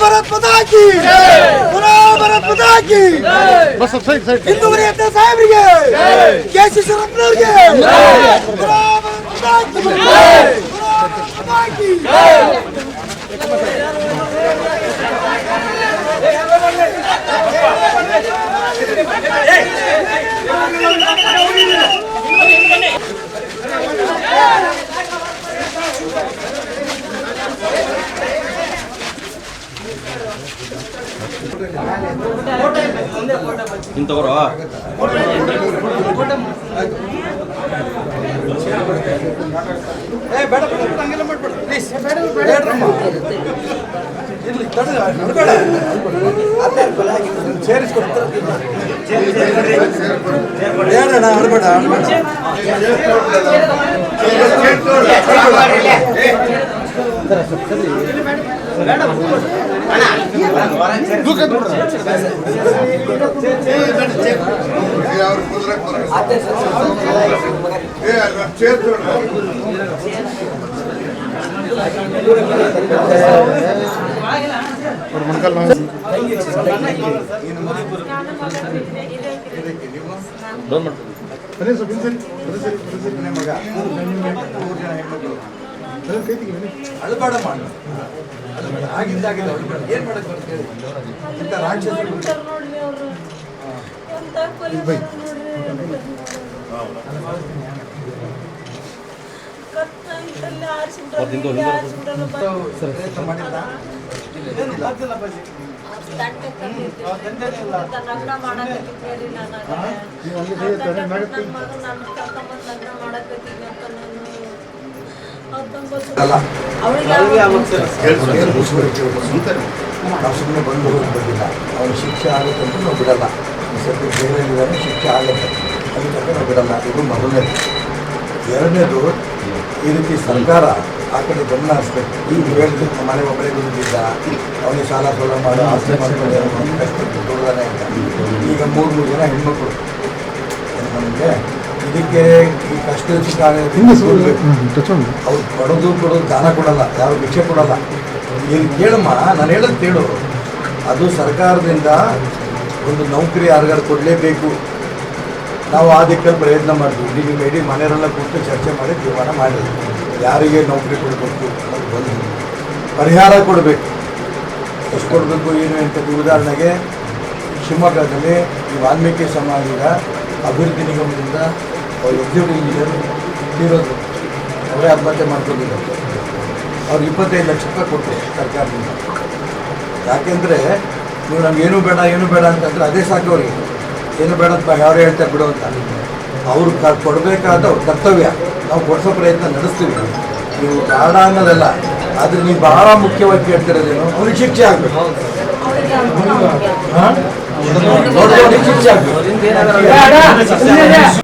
भारत पता की भारत पता की बस सब सही सही हिंदू बने अपने साहब रही कैसी शरम न रही भारत पता की Hey! ಇಂಥವ್ರು? ಬೇಡಣ್ಣ ಅಡ್ಬೇಡ ಡೌನ್ ಮಾಡ್ತೀನಿ ಮಗ ಮೂರು ಜನ ಹೆಣ್ಮಕ್ಳು. ಅಳ್ಬೇಡ ಮಾಡಿ ಆಗಿದ್ದಾಗಿದೆ ಅಳ್ಬೇಡ ಏನ್ ಮಾಡಕ್? ಇಂಥ ನಾವು ಸುಮ್ಮನೆ ಬಂದು ಹೋಗಿ ಬಂದಿಲ್ಲ ಅವನ ಶಿಕ್ಷೆ ಆಗುತ್ತೆ ಅಂತ ನಾವು ಬಿಡಲ್ಲ. ಸದ್ಯ ಜೈಲಲ್ಲಿದ್ದಾನೆ ಶಿಕ್ಷೆ ಆಗುತ್ತೆ. ಅದಕ್ಕೆ ನಾವು ಬಿಡಲ್ಲ. ಇದು ಮೊದಲನೇದು ಎರಡನೇದು ಈ ರೀತಿ ಸರ್ಕಾರ ಆ ಕಡೆ ಗಮನ ಹರಿಸ್ಬೇಕು. ಈಗ ಹೇಳಿದ್ರು ಮನೆ ಒಬ್ಬರೇ ಬಂದಿದ್ದ ಅವನಿಗೆ ಸಾಲ ಸೋಲ ಮಾಡೋ ಆಸ್ತಿ ಮಾಡ್ಕೊಂಡು ಒಂದು ಕಷ್ಟಪಟ್ಟು ಕೊಡೋದಾನೆ ಅಂತ ಈಗ ಮೂರು ಮೂರು ಜನ ಹೆಣ್ಮಕ್ಳು. ನಮಗೆ ಇದಕ್ಕೆ ಈ ಕಷ್ಟ ಅವ್ರು ಕೊಡೋದು ಕೊಡೋದು ದಾನ ಕೊಡಲ್ಲ ಯಾರು ಭಿಕ್ಷೆ ಕೊಡಲ್ಲ. ನೀನು ಕೇಳಮ್ಮ ನಾನು ಹೇಳೋದು ಕೇಳು. ಅದು ಸರ್ಕಾರದಿಂದ ಒಂದು ನೌಕರಿ ಯಾರಿಗಾರು ಕೊಡಲೇಬೇಕು. ನಾವು ಆ ದಿಕ್ಕಲ್ಲಿ ಪ್ರಯತ್ನ ಮಾಡಿದ್ವಿ ಇಡೀ ನಿಮ್ಮ ಇಡೀ ಮನೆಯವರೆಲ್ಲ ಕೂತು ಚರ್ಚೆ ಮಾಡಿ ತೀರ್ಮಾನ ಮಾಡಿದ್ವಿ ಯಾರಿಗೆ ನೌಕರಿ ಕೊಡಬೇಕು ಅನ್ನೋದು ಬಂದು ಪರಿಹಾರ ಕೊಡಬೇಕು. ಎಷ್ಟು ಕೊಡಬೇಕು ಏನು ಅಂತ ಉದಾಹರಣೆಗೆ ಶಿವಮೊಗ್ಗದಲ್ಲಿ ಈ ವಾಲ್ಮೀಕಿ ಸಮಾಜದ ಅಭಿವೃದ್ಧಿ ನಿಗಮದಿಂದ ಅವ್ರು ಇಂಜಿನಿಯರ್ ತೀರೋದು ಅವರೇ ಆತ್ಮಹತ್ಯೆ ಮಾಡ್ಕೊಂಡಿದ್ದಾರೆ ಅವ್ರು ಇಪ್ಪತ್ತೈದು ಲಕ್ಷ ರೂಪಾಯಿ ಕೊಟ್ಟರು ಸರ್ಕಾರದಿಂದ ಯಾಕೆಂದರೆ ನೀವು ನಮ್ಗೆ ಏನೂ ಬೇಡ ಏನು ಬೇಡ ಅಂತಂದರೆ ಅದೇ ಸಾಕು ಅವ್ರಿಗೆ ಏನು ಬೇಡ ಅಂತ ಯಾರು ಹೇಳ್ತಾರೆ ಬಿಡು ಅಂತ ಅವ್ರು ಕ ಕೊಡಬೇಕಾದ ಅವ್ರ ಕರ್ತವ್ಯ ನಾವು ಕೊಡಿಸೋ ಪ್ರಯತ್ನ ನಡೆಸ್ತೀವಿ ನೀವು ಬೇಡ ಅನ್ನೋದಲ್ಲ ಆದರೆ ನೀವು ಬಹಳ ಮುಖ್ಯವಾಗಿ ಕೇಳ್ತಿರೋದೇನು ಅವ್ರಿಗೆ ಶಿಕ್ಷೆ ಆಗಬೇಕು ಹಾಂ ಶಿಕ್ಷೆ ಆಗಬೇಕು